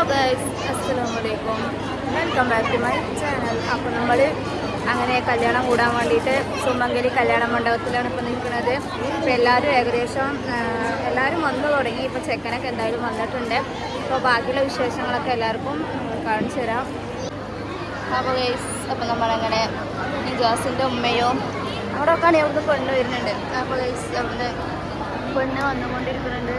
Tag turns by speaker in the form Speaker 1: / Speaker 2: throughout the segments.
Speaker 1: Hello അസ്സലാമു അലൈക്കും welcome back to my channel അപ്പോൾ നമ്മൾ അങ്ങനെ കല്യാണം കൂടാൻ വേണ്ടിയിട്ട് സുമംഗലി കല്യാണ മണ്ഡപത്തിലാണ് ഇപ്പോൾ നിൽക്കുന്നത്. ഇപ്പോൾ എല്ലാവരും ഏകദേശം എല്ലാവരും വന്നു തുടങ്ങി. ഇപ്പോൾ ചെക്കനൊക്കെ എന്തായാലും വന്നിട്ടുണ്ട്. അപ്പോൾ ബാക്കിയുള്ള വിശേഷങ്ങളൊക്കെ എല്ലാവർക്കും കാണിച്ചു തരാം. അപ്പോൾ ഗൈസ് അപ്പോൾ നമ്മളങ്ങനെ നിജാസിന്റെ ഉമ്മയോ അവിടെ ഒക്കെ അവിടുന്ന് പെണ്ണ് വരുന്നുണ്ട്. അപ്പോൾ ഗൈസ് അവിടെ പെണ്ണ് വന്നുകൊണ്ടിരിക്കുന്നുണ്ട്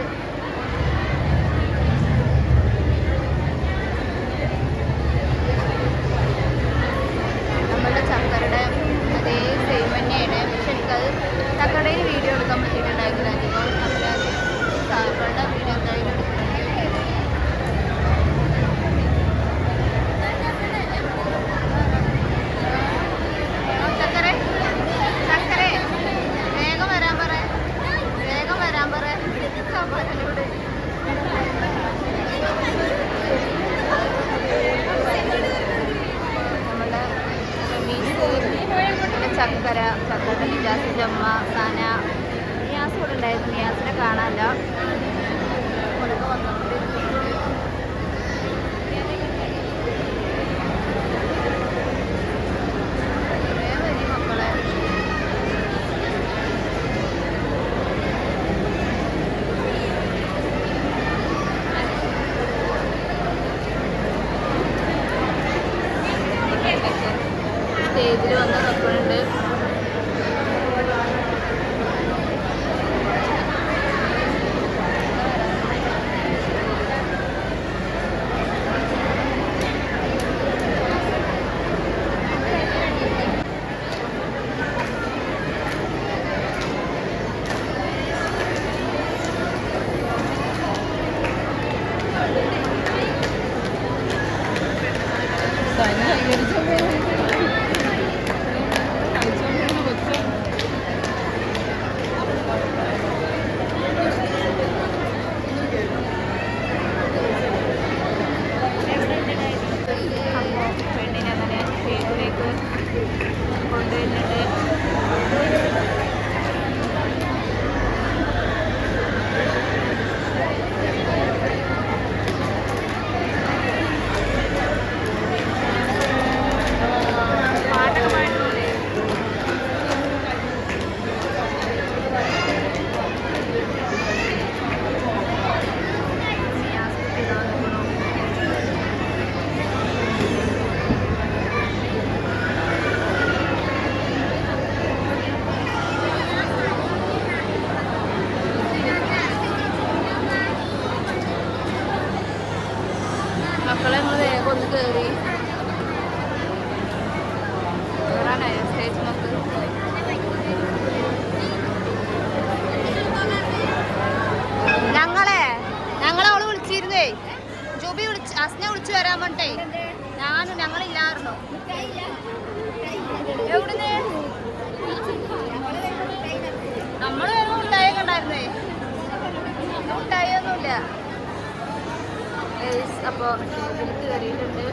Speaker 1: നമ്മളുടെ ചക്കരയുടെ അതേ സെയിം തന്നെയാണ് പക്ഷെ എനിക്കത് ചക്കരയിൽ വീഡിയോ എടുക്കാൻ പറ്റിയിട്ടുണ്ടായിരുന്നില്ല അധികം അപ്പോൾ ഞാൻ ചക്കരയുടെ വീഡിയോ എന്തായാലും എടുക്കുന്നുണ്ട് ചക്കരെ ചക്കരെ വേഗം വരാൻ പറ വേഗം വരാൻ പറ സമ്മാനങ്ങളോട് നമ്മളുടെ റമീസ് ചക്കര ചക്കര നിജാസിന്റെ അമ്മ സന നിയാസ് ഇവിടെ ഉണ്ടായിരുന്നു. നിയാസിനെ കാണാനില്ല അപ്പോൾ സ്റ്റേജിൽ കയറിയിട്ടുണ്ട്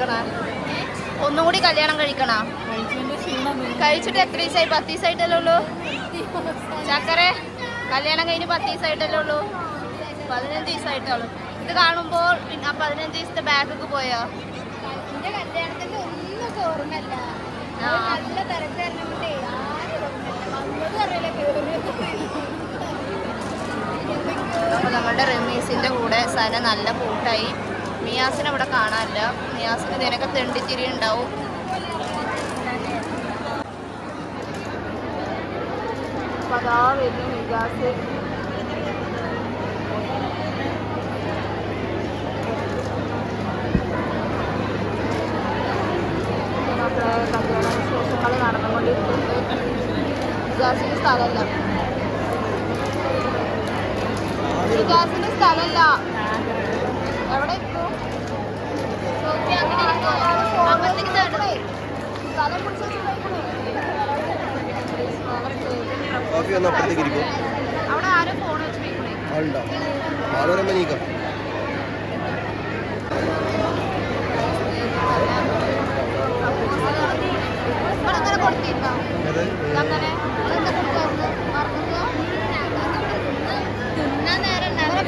Speaker 1: കഴിക്കണ? ഒന്നും കൂടി കല്യാണം കഴിക്കണ? കഴിച്ചിട്ട് എത്ര ദിവസമായി പത്ത് ദിവസമായിട്ടല്ലേ ഉള്ളൂ? ചക്കര കല്യാണം കഴിഞ്ഞ് പത്ത് ദിവസമായിട്ടല്ലേ ഉള്ളൂ? പതിനഞ്ച് ദിവസമായിട്ടുള്ളൂ ഇത് കാണുമ്പോൾ പിന്നെ ആ പതിനഞ്ച് ദിവസത്തെ ബാഗൊക്കെ പോയോ?
Speaker 2: കല്യാണത്തിന്റെ ഒന്നും ഓർമ്മല്ല. നല്ല തിരക്കാരനെ
Speaker 1: നമ്മുടെ റമീസിന്റെ കൂടെ സന നല്ല കൂട്ടായി. മിയാസിനെ ഇവിടെ കാണാനില്ല. മിയാസിന് ഇതിനൊക്കെ തെണ്ടിച്ചിരി ഉണ്ടാവും. മിജാസിന് സ്ഥലമല്ല. സ്ഥലമല്ല. എവിടെ ഇരിക്കൂ? നോക്കി അങ്ങനെ ഇരിക്കോ? അങ്ങോട്ടേക്ക് തേടണേ. സ്ഥലം പിടിച്ച് വെച്ചിട്ടേക്കണേ.
Speaker 3: കാഫി ഒന്ന് അപ്പുറത്തേക്ക് ഇരിക്കും. ആളുണ്ടോ? ആൾ വരുമ്പോ നീക്കാം.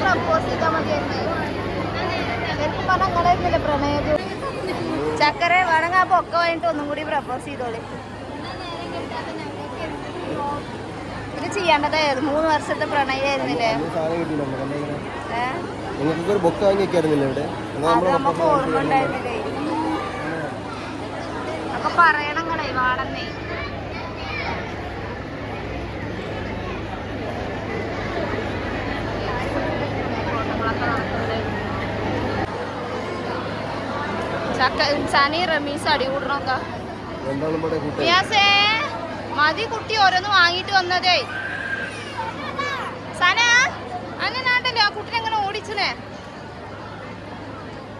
Speaker 1: പ്രപ്പോസ് ചെയ്താൽ മതിയായിരുന്നു. ശരിക്കും പറഞ്ഞാൽ നിങ്ങളായിരുന്നില്ല പ്രണയത് ചക്കര വേണമെങ്കിൽ ആ പൊക്ക കഴിഞ്ഞിട്ട് ഒന്നും കൂടി പ്രപ്പോസ് ചെയ്തോളി. ഇത് ചെയ്യേണ്ടതായിരുന്നു മൂന്ന് വർഷത്തെ പ്രണയമായിരുന്നില്ലേ
Speaker 3: ബൊക്ക വെക്കായിരുന്നില്ല ഇവിടെ?
Speaker 1: നമുക്ക് ഓർമ്മ ഉണ്ടായിരുന്നില്ലേ? അപ്പൊ പറയണങ്ങളെ വാടന്നേ. ചക്ക സനി റമീസ് അടി കൂടണോക്ക മതി കുട്ടി ഓരോന്ന് വാങ്ങിട്ട് വന്നതേ. സന അങ്ങനെ നാട്ടല്ലേ ആ കുട്ടിനെ അങ്ങനെ ഓടിച്ചനേ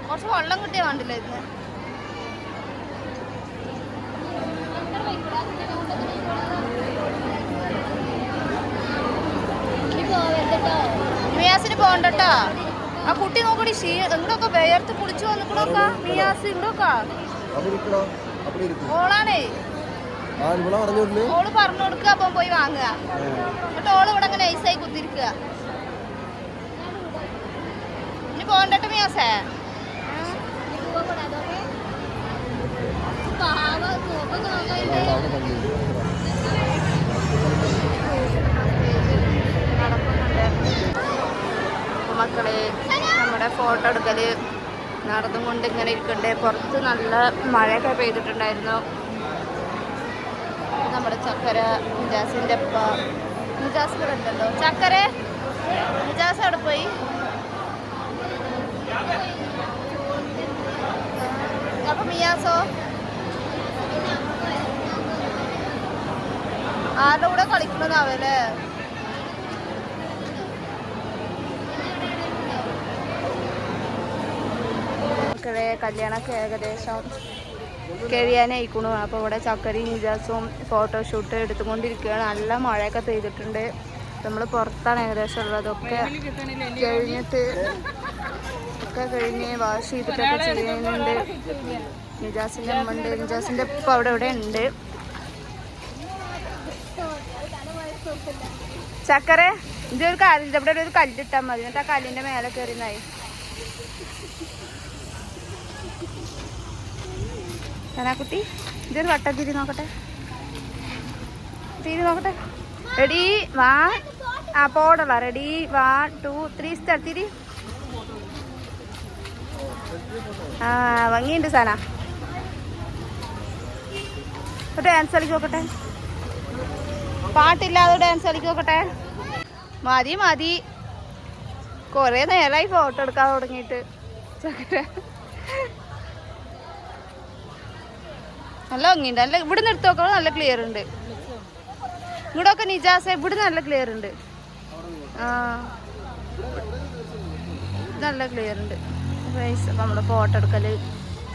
Speaker 1: കുറച്ച് വെള്ളം കിട്ടിയാ കണ്ടില്ല ഇതിന് മിയാസിന് പോണ്ടട്ടോ ആ കുട്ടി നോക്കടി ഷീ ഇങ്ങോട്ടൊക്കെ വേർത്ത് കുളിച്ചു വന്നിക്കണോക്ക.
Speaker 3: അവിടെ ഇരിക്കും.
Speaker 1: ഓളാണേ. ഓൾ പറഞ്ഞു കൊടുക്കുക അപ്പം പോയി വാങ്ങുക. എന്നിട്ട് ഓൾ ഇവിടെ അങ്ങനെ ഐസായി കുത്തിരിക്കുക. ഇനി പോണ്ടട്ടെ മിയാസേ?
Speaker 2: നോക്കാൻ
Speaker 3: അവിടെ
Speaker 1: ഫോട്ടോ എടുക്കൽ നടന്നും കൊണ്ട് ഇങ്ങനെ ഇരിക്കണ്ടേ. പുറത്ത് നല്ല മഴയൊക്കെ പെയ്തിട്ടുണ്ടായിരുന്നു. നമ്മുടെ ചക്കര മുജാസിന്റെ അപ്പ മുജാസ് ഇവിടെ ഉണ്ടല്ലോ. ചക്കര മുജാസ് അവിടെ പോയി. അപ്പൊ മിയാസോ? ആരുടെ കൂടെ കളിക്കണതാവല്ലേ മക്കളെ കല്യാണമൊക്കെ ഏകദേശം കഴിയാനായിക്കണു. അപ്പോൾ ഇവിടെ ചക്കരയും നിജാസും ഫോട്ടോഷൂട്ട് എടുത്തുകൊണ്ടിരിക്കുകയാണ്. നല്ല മഴയൊക്കെ പെയ്തിട്ടുണ്ട്. നമ്മൾ പുറത്താണ് ഏകദേശം ഉള്ളത്. ഒക്കെ കഴിഞ്ഞിട്ട് ഒക്കെ കഴിഞ്ഞ് വാഷ് ചെയ്തിട്ടൊക്കെ ചെയ്യുന്നുണ്ട്. നിജാസിന്റെ അമ്മ ഉണ്ട്. നിജാസിന്റെ ഉപ്പ അവിടെ ഇവിടെ ഉണ്ട്. ചക്കര ഇതൊരു കാലിന്റെ ഇവിടെ ഒരു കല്ലിട്ടാൽ മതി. എന്നിട്ട് ആ കല്ലിന്റെ മേലെ കയറിനായി കുട്ടി ഇതൊരു വട്ടം തിരി നോക്കട്ടെ. തിരി നോക്കട്ടെ. റെഡി വൺ ആ പോടല ready one two three star തിരി. ആ ഭംഗിയുണ്ട് സാന. ഒരു ഡാൻസ് കളിക്ക് നോക്കട്ടെ. പാട്ടില്ലാതെ ഡാൻസ് കളിക്ക് നോക്കട്ടെ. മതി മതി. കുറേ നേരമായി ഫോട്ടോ എടുക്കാൻ തുടങ്ങിയിട്ട്. ചക്കട്ടെ നല്ല ഭംഗിയുണ്ട്. നല്ല ഇവിടുന്ന് എടുത്ത് നോക്കുമ്പോൾ നല്ല ക്ലിയർ ഉണ്ട്. ഇവിടൊക്കെ നിജാസ ഇവിടുന്ന് നല്ല ക്ലിയർ ഉണ്ട്. ആ. നല്ല ക്ലിയർ ഉണ്ട്. അപ്പം നമ്മുടെ ഫോട്ടോ എടുക്കൽ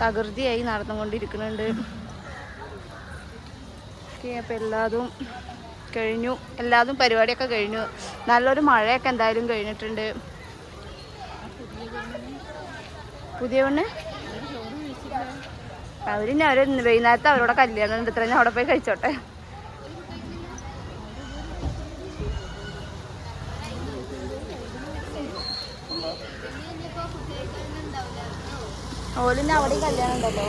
Speaker 1: തകൃതിയായി നടന്നുകൊണ്ടിരിക്കുന്നുണ്ട്. ഓക്കെ അപ്പം എല്ലാതും കഴിഞ്ഞു. എല്ലാതും പരിപാടിയൊക്കെ കഴിഞ്ഞു. നല്ലൊരു മഴയൊക്കെ എന്തായാലും കഴിഞ്ഞിട്ടുണ്ട്. പുതിയ പെണ്ണ്? അവർ ഞാൻ വൈകുന്നേരത്തെ അവരോട് കല്യാണം ഉണ്ട്. ഇത്ര ഞാൻ അവിടെ പോയി കഴിച്ചോട്ടെ. ഓലിന് അവിടെ കല്യാണം ഉണ്ടല്ലോ.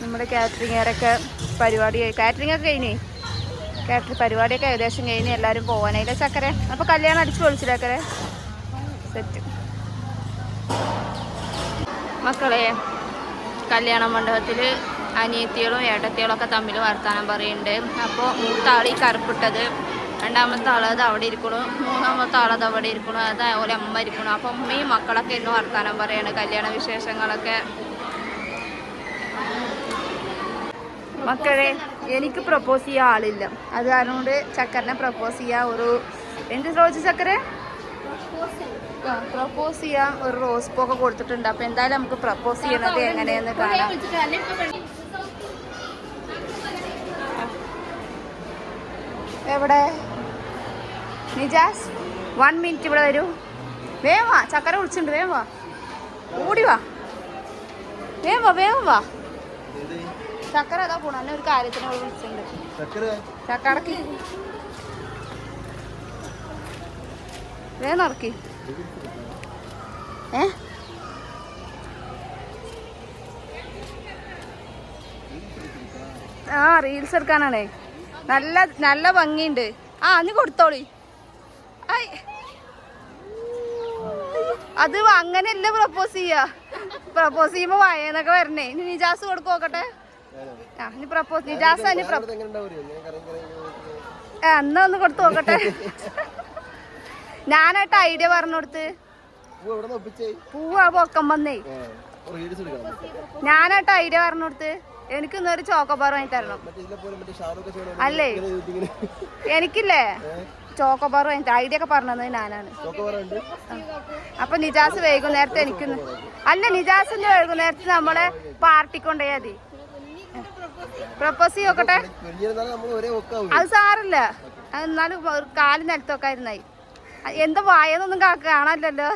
Speaker 1: നമ്മുടെ കാറ്ററിംഗുകാരൊക്കെ പരിപാടി കാറ്ററിംഗ് ഒക്കെ കഴിഞ്ഞേ? കാറ്ററിംഗ് പരിപാടിയൊക്കെ ഏകദേശം കഴിഞ്ഞ് എല്ലാവരും പോവാനായില്ലേ ചക്കരെ? അപ്പൊ കല്യാണം അടിച്ചു പൊളിച്ചില്ലക്കരെ സെറ്റ്. മക്കളെ കല്യാണ മണ്ഡപത്തിൽ അനിയത്തികളും ഏട്ടത്തികളും ഒക്കെ തമ്മിൽ വർത്താനം പറയുന്നുണ്ട്. അപ്പോൾ മൂത്ത ആൾ ഈ കറുപ്പിട്ടത് രണ്ടാമത്തെ ആളത് അവിടെ ഇരിക്കണു മൂന്നാമത്തെ ആളത് അവിടെ ഇരിക്കണു അത് ഓലെ അമ്മ ഇരിക്കണു. അപ്പം അമ്മയും മക്കളൊക്കെ ഇന്ന് വർത്താനം പറയാണ് കല്യാണ വിശേഷങ്ങളൊക്കെ. മക്കളെ എനിക്ക് പ്രപ്പോസ് ചെയ്യാൻ ആളില്ല. അത് കാരണം കൊണ്ട് ചക്കറിനെ പ്രപ്പോസ് ചെയ്യാൻ ഒരു എന്ത് ചോദിച്ചു ചക്കരെ? പ്രപ്പോസ് ചെയ്യാൻ ഒരു റോസ് പൂ ഒക്കെ കൊടുത്തിട്ടുണ്ട്. അപ്പൊ എന്തായാലും നമുക്ക് പ്രപ്പോസ് ചെയ്യണത് എങ്ങനെയെന്ന് കാണാം. എവിടെ? നിജാസ് വൺ മിനിറ്റ് ഇവിടെ വരൂ. വേഗം വാ ചക്കര വിളിച്ചിട്ടുണ്ട് വേഗം വാ. ഓടി വാ. വേഗം വാ വേഗം വാ. ചക്കര അതാ പോണ? ഒരു കാര്യത്തിന് വിളിച്ചിട്ടുണ്ട്.
Speaker 3: ചക്കര?
Speaker 1: വേഗം നടക്കി ഏ? ആ റീൽസ് എടുക്കാനാണേ. നല്ല നല്ല ഭംഗിയുണ്ട്. ആ അന്ന് കൊടുത്തോളി. ഐ. അത് അങ്ങനെയല്ല പ്രപ്പോസ് ചെയ്യാ? പ്രപ്പോസ് ചെയ്യുമ്പോ വയന്നൊക്കെ വരണേ. ഇനി നിജാസ് കൊടുക്കു നോക്കട്ടെ. ആ ഇനി പ്രപ്പോസ് നിജാസ് അന്ന് എന്നാ ഒന്ന് കൊടുത്തു നോക്കട്ടെ. ഞാനായിട്ട് ഐഡിയ പറഞ്ഞു കൊടുത്ത് പൂവാ പൊക്കം വന്നേ. ഞാനായിട്ട് ഐഡിയ പറഞ്ഞു കൊടുത്ത് എനിക്ക് ഇന്നൊരു ചോക്കോബാർ വാങ്ങി തരണം. അല്ലേ? എനിക്കില്ലേ? ചോക്കോബാർ വാങ്ങി ഐഡിയ ഒക്കെ പറഞ്ഞത് ഞാനാണ്. അപ്പൊ നിജാസ് വൈകുന്നേരത്തെ എനിക്ക് അല്ല നിജാസിന്റെ വൈകുന്നേരത്തെ നമ്മളെ പാർട്ടി കൊണ്ടുപോയാ മതി. പ്രപ്പോസ് ചെയ്യോക്കട്ടെ അത് സാറില്ല എന്നാലും കാൽ നിലത്തൊക്കെ ആയിരുന്നായി എന്താ വായന്നൊന്നും കാക്ക കാണാനില്ലല്ലോ.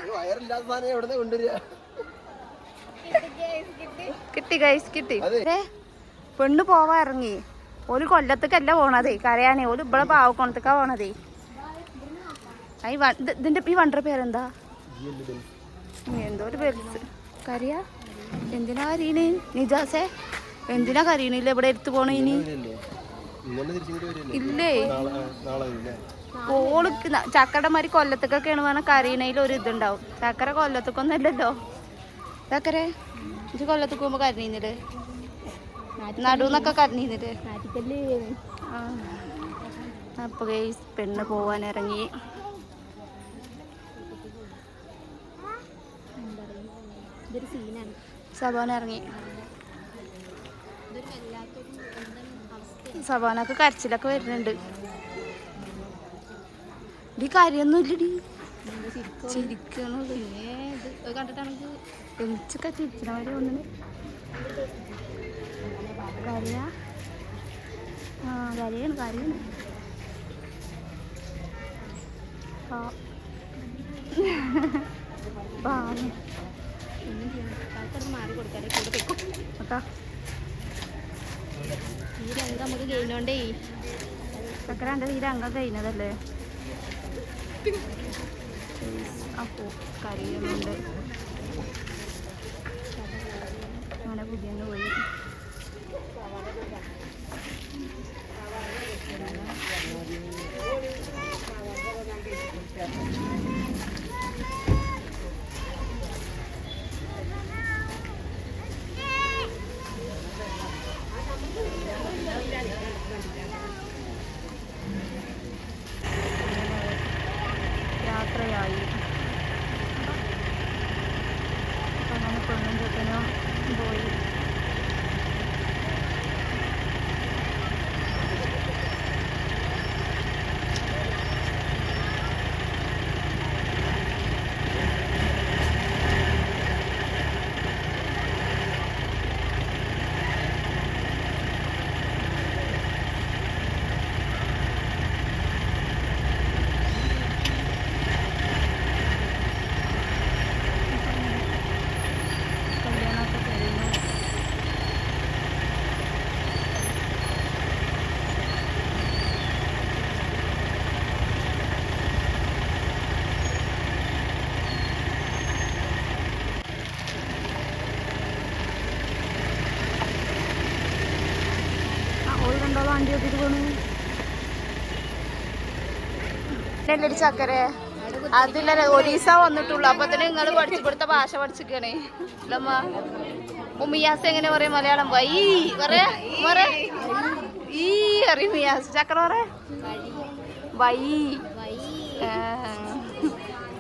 Speaker 1: കിട്ടി ഗൈസ് കിട്ടി. പെണ്ണ് പോവാ ഇറങ്ങി. ഒരു കൊല്ലത്തേക്കല്ല പോണതേ കരയാനേ ഒരു ഇവിടെ പാവക്കോണത്തേക്കാ പോണതേ. ഈ ഇതിന്റെ ഈ വണ്ടറ പേരെന്താ? എന്തോ ഒരു പേര് കരയാ? എന്തിനാ കരീണ് നിജാസേ എന്തിനാ കരീണില്ല ഇവിടെ എടുത്തു പോണ ഇനി? ഇല്ലേ? ഓൾ ചക്കയുടെ മാതിരി കൊല്ലത്തേക്കൊക്കെയാണ് പറഞ്ഞാൽ കരീണയിൽ ഒരു ഇതുണ്ടാവും. ചക്കര കൊല്ലത്തേക്കൊന്നും അല്ലല്ലോ ചക്കരെ ഇത് കൊല്ലത്തേക്ക് പോകുമ്പോ കരഞ്ഞിരുന്നിട്ട് നടുന്നൊക്കെ കരഞ്ഞിരുന്നിട്ട് ആ. അപ്പൊ പെണ്ണ് പോവാൻ ഇറങ്ങി. സബോന ഇറങ്ങി. സബാനക്ക് കരച്ചിലൊക്കെ വരുന്നുണ്ട്.
Speaker 2: പിന്നെ ഇത് കണ്ടിട്ടാണെങ്കിൽ
Speaker 1: എനിച്ചൊക്കെ ചിരിക്കണവരെ ഒന്നിന് കരയാ? ആ കരയാണ് കരയാണ്. ആ. പാവം.
Speaker 2: ആൾക്കാർക്ക് മാറി കൊടുക്കാതെ കൂടെ വെക്കും
Speaker 1: കേട്ടോ
Speaker 2: ഈ രംഗം നമുക്ക് കഴിഞ്ഞോണ്ടേ.
Speaker 1: ചക്കര എന്റെ ഈ രംഗം കഴിഞ്ഞതല്ലേ? അപ്പോ കരയുന്നുണ്ട്. അങ്ങനെ പുതിയ പോയി അറിയില്ലടി ചക്കരെ. അതില്ല ഒരീസ വന്നിട്ടുള്ളൂ. അപ്പൊ തന്നെ നിങ്ങൾ പഠിച്ചു കൊടുത്ത ഭാഷ പഠിച്ചിക്കണേ ഇല്ലമ്മ. ഉമ്മിയാസ് എങ്ങനെ പറയും മലയാളം? വൈ പറയാ പറ ഈ അറിയും ചക്കര പറ വൈ.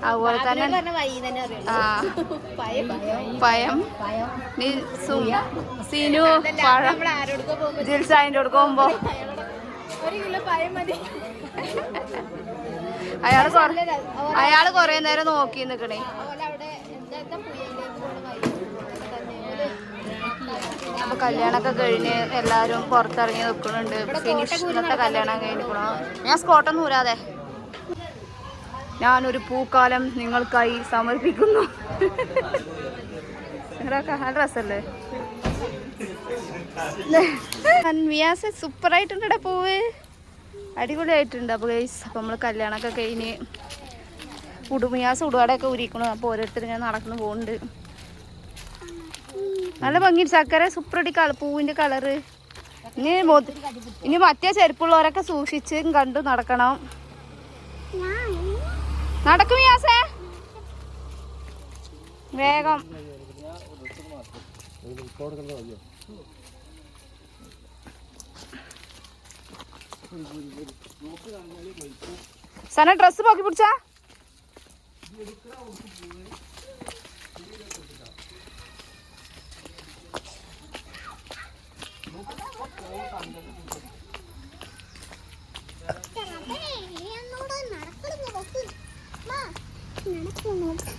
Speaker 1: അതുപോലെ തന്നെ.
Speaker 2: പയം.
Speaker 1: സീനു പഴം.
Speaker 2: ജിൽസായിന്റെ അടുത്ത് പോകുമ്പോ? ഒരു കിലോ പയം മതി.
Speaker 1: അയാൾ അയാൾ കൊറേ നേരം നോക്കി നിക്കണേ. അപ്പൊ കല്യാണൊക്കെ കഴിഞ്ഞ് എല്ലാരും പുറത്തിറങ്ങി നിൽക്കുന്നുണ്ട് ഫിനിഷ് ഇന്നത്തെ കല്യാണം കഴിഞ്ഞിരിക്കണോ? ഞാൻ സ്കോട്ടൊന്നും ഊരാതെ. ഞാനൊരു പൂക്കാലം നിങ്ങൾക്കായി സമർപ്പിക്കുന്നു. ഡ്രസ്സല്ലേ? നല്ല രസല്ലേ മിയാസ് ആയിട്ടുണ്ട് പൂവ്. അടിപൊളിയായിട്ടുണ്ട്. അപ്പോൾ ഗൈസ് അപ്പോൾ നമ്മൾ കല്യാണമൊക്കെ കഴിഞ്ഞ് ഉടുമിയാസ് ഉടുവാടൊക്കെ ഉരിക്കണു അപ്പോൾ ഓരോരുത്തർ ഞാൻ നടക്കുന്നു പോകുന്നുണ്ട് നല്ല ഭംഗി ചക്കര സൂപ്പറടി കളർ പൂവിന്റെ കളറ് ഇനി ഇനി മറ്റേ ചെരുപ്പുള്ളവരൊക്കെ സൂക്ഷിച്ച് കണ്ടു നടക്കണം. നടക്കും യാസേ വേഗം. സന ഡ്രസ് പോക്കി പിടിച്ചാ?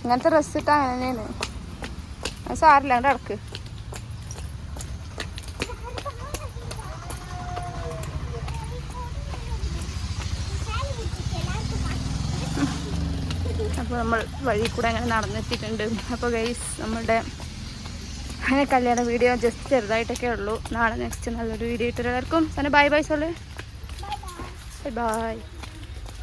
Speaker 1: ഇങ്ങനത്തെ ഡ്രസ് ഇട്ടാ അങ്ങനെ സാറില്ല അടക്ക് അപ്പോൾ നമ്മൾ വഴി കൂടെ അങ്ങനെ നടന്നെത്തിയിട്ടുണ്ട്. അപ്പോൾ ഗൈസ് നമ്മളുടെ അങ്ങനെ കല്യാണ വീഡിയോ ജസ്റ്റ് ചെറുതായിട്ടൊക്കെ ഉള്ളൂ. നാളെ നെക്സ്റ്റ് നല്ലൊരു വീഡിയോ ഇട്ടൊരു എല്ലാവർക്കും. തന്നെ bye bye soul. Bye bye